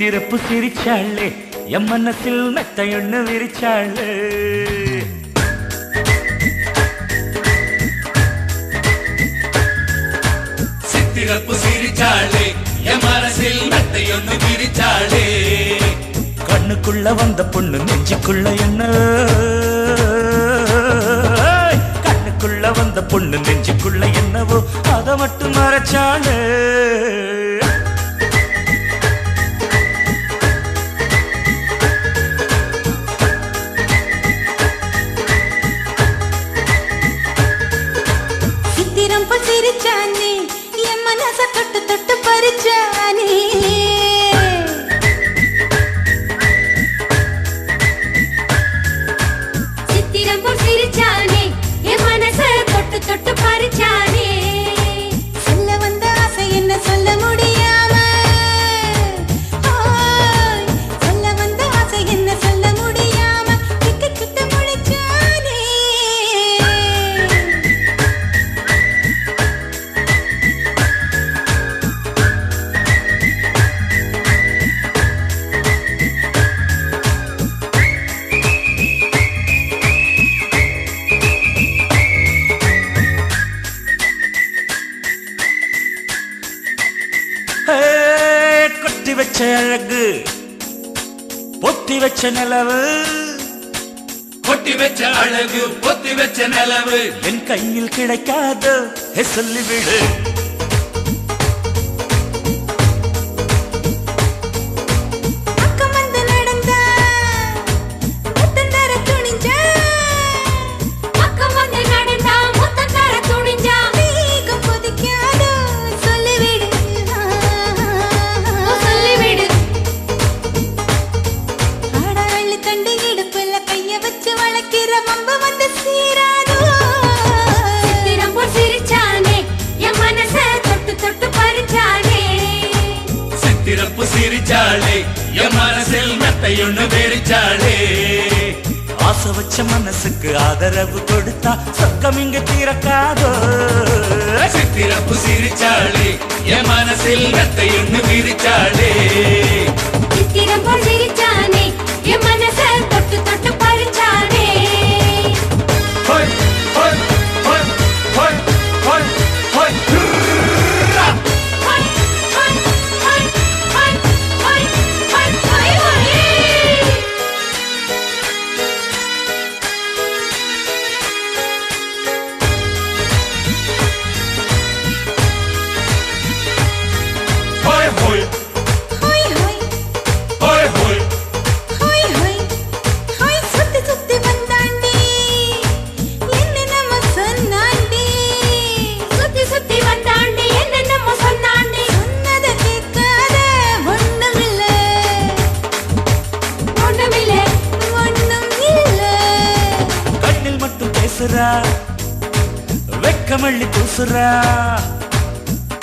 சித்திரப்பு சிரிச்சாளே என் மனசில் மெத்தையொன்னு விரிச்சாளே. சித்திரப்பு சிரிச்சாளே என் மனசில் மெத்தையொன்னு விரிச்சாளே. கண்ணுக்குள்ள வந்த பொண்ணு நெஞ்சுக்குள்ள என்ன? கண்ணுக்குள்ள வந்த பொண்ணு நெஞ்சுக்குள்ள என்னவோ அதை மட்டும் மறைச்சாளே. పరిచాని ఏ మనస తొట్టు తొట్టు పరిచాని. கொட்டி வச்ச அழகு பொத்தி வச்ச நிலவு. கொட்டி வச்ச அழகு பொத்தி வச்ச நிலவு. என் கையில் கிடைக்காதோ சொல்லிவிடு வச்சு வளர்க்கிற வந்து சீராதோ சித்திரம் போல் சிரிச்சானே என் மனச தொட்டு தொட்டு பறிச்சானே. சித்திரப்பு சிரிச்சாளே என் மனசில் மெத்தையொன்னு விரிச்சாளே ஆசை வச்ச மனசுக்கு ஆதரவு கொடுத்தா சொக்கம் இங்கு தீரக்காதோ சித்திரப்பு சிரிச்சாளே என் மனசில் மெத்தையொன்னு விரிச்சாளே பேசுறா? வெக்கமள்ளி பூசுறா?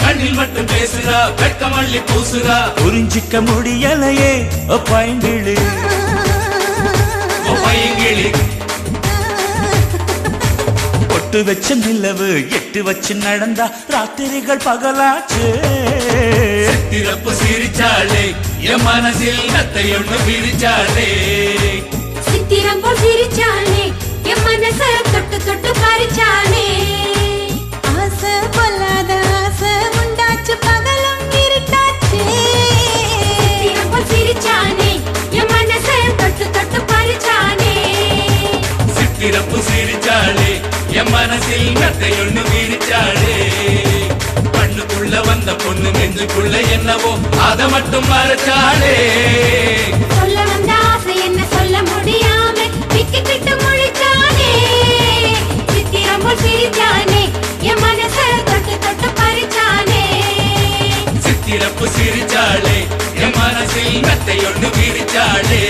கண்ணில் மட்டும் பேசுறா வெட்கமள்ளி பூசுறா. புரிஞ்சிக்க முடியலையே பைங்கிழு பையங்கிளி பொட்டு வச்ச நிலவு எட்டு வச்சு நடந்தா ராத்திரிகள் பகலாச்சு. சித்திரப்பு சிரிச்சாளே என் மனசில் போல் சிரிச்சானே என் மனச தொட்டு தொட்டு பறிச்சானே. ஆசை பொல்லாத ஆசை உண்டாச்சு பகலும் இருட்டாச்சு. சிரிச்சானே என் மனச தொட்டு தொட்டு பறிச்சானே. சித்திரப்பு சிரிச்சாளே என் மனசில் மெத்தையொன்னு விரிச்சாளே. கண்ணுக்குள்ள வந்த பொண்ணு நெஞ்சுக்குள்ள என்னவோ அதை மட்டும் மறைச்சாளே. சிறப்பு சிரிச்சாளே. என் மனசில் மெத்தை விரிச்சாளே.